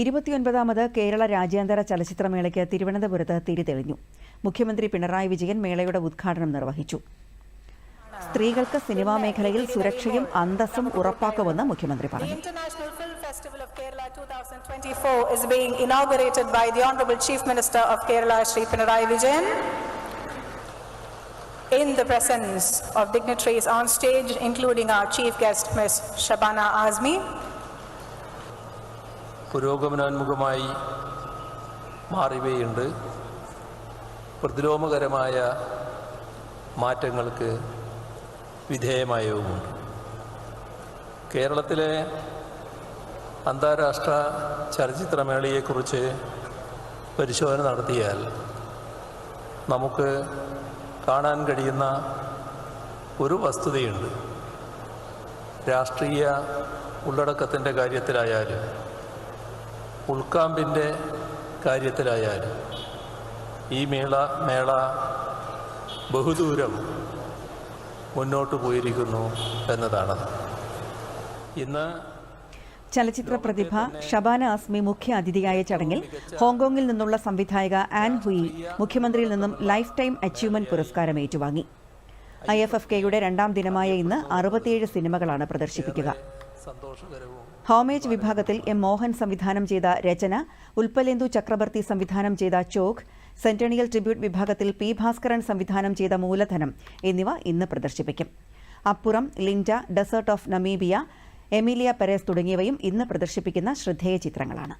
ഇരുപത്തിയൊൻപതാമത് കേരള രാജ്യാന്തര ചലച്ചിത്രമേളയ്ക്ക് തിരുവനന്തപുരത്ത് തിരിതെളിഞ്ഞു. മുഖ്യമന്ത്രി പിണറായി വിജയൻ മേളയുടെ ഉദ്ഘാടനം നിർവഹിച്ചു. സ്ത്രീകൾക്ക് സിനിമാ മേഖലയിൽ സുരക്ഷയും അന്തസ്സും ഉറപ്പാക്കുമെന്ന് മുഖ്യമന്ത്രി പറഞ്ഞു. In the presence of dignitaries on stage including our chief guest miss shabana azmi പുരോഗമനോന്മുഖമായി മാറിവയുണ്ട്. പ്രതിലോമകരമായ മാറ്റങ്ങൾക്ക് വിധേയമായവുമുണ്ട്. കേരളത്തിലെ അന്താരാഷ്ട്ര ചലച്ചിത്രമേളയെക്കുറിച്ച് പരിശോധന നടത്തിയാൽ നമുക്ക് കാണാൻ കഴിയുന്ന ഒരു വസ്തുതയുണ്ട്. രാഷ്ട്രീയ ഉള്ളടക്കത്തിന്റെ കാര്യത്തിലായാലും ഉൾക്കാമ്പിന്റെ കാര്യത്തിലായാലും ഈ മേള മേള ബഹുദൂരം മുന്നോട്ട് പോയിരിക്കുന്നു എന്നതാണ്. ഇന്ന് ചലച്ചിത്ര പ്രതിഭ ഷബാന ആസ്മി മുഖ്യ അതിഥിയായ ചടങ്ങിൽ ഹോങ്കോങ്ങിൽ നിന്നുള്ള സംവിധായക ആൻ ഹുയി മുഖ്യമന്ത്രിയിൽ നിന്നും ലൈഫ് ടൈം അച്ചീവ്മെന്റ് പുരസ്കാരം ഏറ്റുവാങ്ങി. ഐ എഫ് എഫ് കെയുടെ രണ്ടാം ദിനമായ ഇന്ന് അറുപത്തിയേഴ് സിനിമകളാണ് പ്രദർശിപ്പിക്കുക. ഹോമേജ് വിഭാഗത്തിൽ എം മോഹൻ സംവിധാനം ചെയ്ത രചന ഉൽപ്പലേന്ദു ചക്രവർത്തി സംവിധാനം ചെയ്ത ചോക്ക് സെന്റണിയൽ ട്രിബ്യൂട്ട് വിഭാഗത്തിൽ പി ഭാസ്കരൻ സംവിധാനം ചെയ്ത മൂലധനം എന്നിവ ഇന്ന് പ്രദർശിപ്പിക്കും. Appuram Linda desert of Namibia Emilia Perez തുടങ്ങിയവയും ഇന്ന് പ്രദർശിപ്പിക്കുന്ന ശ്രദ്ധേയ ചിത്രങ്ങളാണ്.